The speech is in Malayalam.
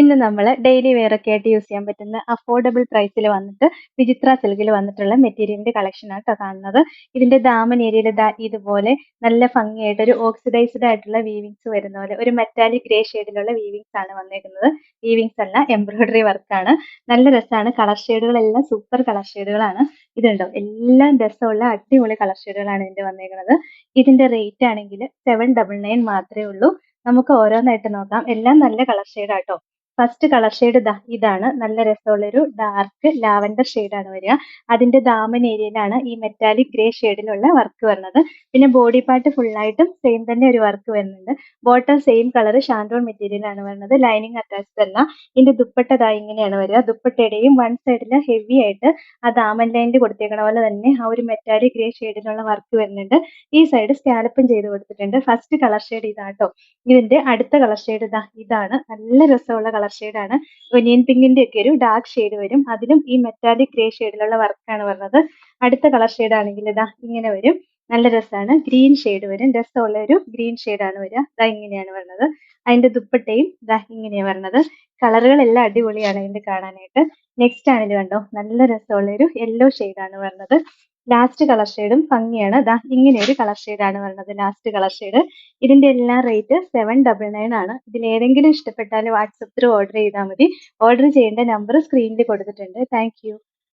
ഇന്ന് നമ്മൾ ഡെയിലി വെയർ ഒക്കെ ആയിട്ട് യൂസ് ചെയ്യാൻ പറ്റുന്ന അഫോർഡബിൾ പ്രൈസിൽ വന്നിട്ട് വിചിത്ര സിൽക്കിൽ വന്നിട്ടുള്ള മെറ്റീരിയലിന്റെ കളക്ഷൻ ആണ് കേട്ടോ കാണുന്നത്. ഇതിന്റെ ദാമൻ ഏരിയയിൽ ഇതുപോലെ നല്ല ഭംഗിയായിട്ട് ഒരു ഓക്സിഡൈസ്ഡ് ആയിട്ടുള്ള വീവിങ്സ് വരുന്ന പോലെ ഒരു മെറ്റാലിക് ഗ്രേ ഷെയ്ഡിലുള്ള വീവിങ്സ് ആണ് വന്നേക്കുന്നത്. വീവിങ്സ് അല്ല എംബ്രോയിഡറി വർക്കാണ് നല്ല രസമാണ് കളർ ഷെയ്ഡുകളെല്ലാം സൂപ്പർ കളർ ഷെയ്ഡുകളാണ് ഇതുണ്ടോ? എല്ലാം രസമുള്ള അടിപൊളി കളർ ഷെയ്ഡുകളാണ് ഇതിന്റെ വന്നേക്കുന്നത്. ഇതിന്റെ റേറ്റ് ആണെങ്കിൽ സെവൻ ഡബിൾ നയൻ മാത്രമേ ഉള്ളൂ. നമുക്ക് ഓരോന്നായിട്ട് നോക്കാം. എല്ലാം നല്ല കളർ ഷെയ്ഡാട്ടോ ഫസ്റ്റ് കളർ ഷെയ്ഡ് ഇതാ ഇതാണ്. നല്ല രസമുള്ള ഒരു ഡാർക്ക് ലാവൻഡർ ആണ് വരിക. അതിന്റെ ദാമൻ ഏരിയയിലാണ് ഈ മെറ്റാലിക് ഗ്രേ ഷെയ്ഡിലുള്ള വർക്ക് വരുന്നത്. പിന്നെ ബോഡി പാർട്ട് ഫുൾ ആയിട്ടും സെയിം തന്നെ ഒരു വർക്ക് വരുന്നുണ്ട്. ബോട്ടം സെയിം കളർ ഷാൻഡോൺ മെറ്റീരിയലാണ് വരുന്നത്. ലൈനിങ് അറ്റാച്ച്ഡ് അല്ല ഇതിന്റെ ദുപ്പട്ട ദാ ഇങ്ങനെയാണ് വരിക. ദുപ്പട്ടയുടെയും വൺ സൈഡിൽ ഹെവി ആയിട്ട് ആ ദാമൻ ലൈനിൽ കൊടുത്തേക്കണ പോലെ തന്നെ ആ ഒരു മെറ്റാലിക് ഗ്രേ ഷെയ്ഡിലുള്ള വർക്ക് വരുന്നുണ്ട്. ഈ സൈഡ് സ്കാലപ്പും ചെയ്ത് കൊടുത്തിട്ടുണ്ട്. ഫസ്റ്റ് കളർ ഷെയ്ഡ് ഇതാട്ടോ. ഇതിന്റെ അടുത്ത കളർ ഷെയ്ഡ് ഇതാ ഇതാണ്. നല്ല രസമുള്ള കളർ ആണ്. ഒനിയൻ പിങ്കിന്റെ ഒക്കെ ഒരു ഡാർക്ക് ഷെയ്ഡ് വരും. അതിലും ഈ മെറ്റാലിക് ഗ്രേ ഷെയ്ഡിലുള്ള വർക്കാണ് വരുന്നത് അടുത്ത കളർ ഷെയ്ഡ് ആണെങ്കിൽ ഇതാ ഇങ്ങനെ വരും. നല്ല രസമാണ്. ഗ്രീൻ ഷെയ്ഡ് വരും. രസമുള്ള ഒരു ഗ്രീൻ ആണ് വരിക. ഇതാ ഇങ്ങനെയാണ് വരുന്നത് അതിന്റെ ദുപ്പട്ടയും ഇതാ ഇങ്ങനെയാണ് വരുന്നത് കളറുകളെല്ലാം അടിപൊളിയാണ് ഇതിന്റെ കാണാനായിട്ട്. നെക്സ്റ്റ് ആണിത് കണ്ടോ. നല്ല രസമുള്ള ഒരു യെല്ലോ ആണ് വരുന്നത് ലാസ്റ്റ് കളർ ഷെയ്ഡും ഭംഗിയാണ്. ദാ ഇങ്ങനെ ഒരു കളർ ഷെയ്ഡാണ് വരുന്നത് ലാസ്റ്റ് കളർ ഷെയ്ഡ് ഇതിന്റെ എല്ലാം റേറ്റ് സെവൻ ഡബിൾ നയൻ ആണ്. ഇതിൽ ഏതെങ്കിലും ഇഷ്ടപ്പെട്ടാൽ ത്രൂ ഓർഡർ ചെയ്താൽ മതി. ഓർഡർ ചെയ്യേണ്ട നമ്പർ സ്ക്രീനിൽ കൊടുത്തിട്ടുണ്ട്. താങ്ക്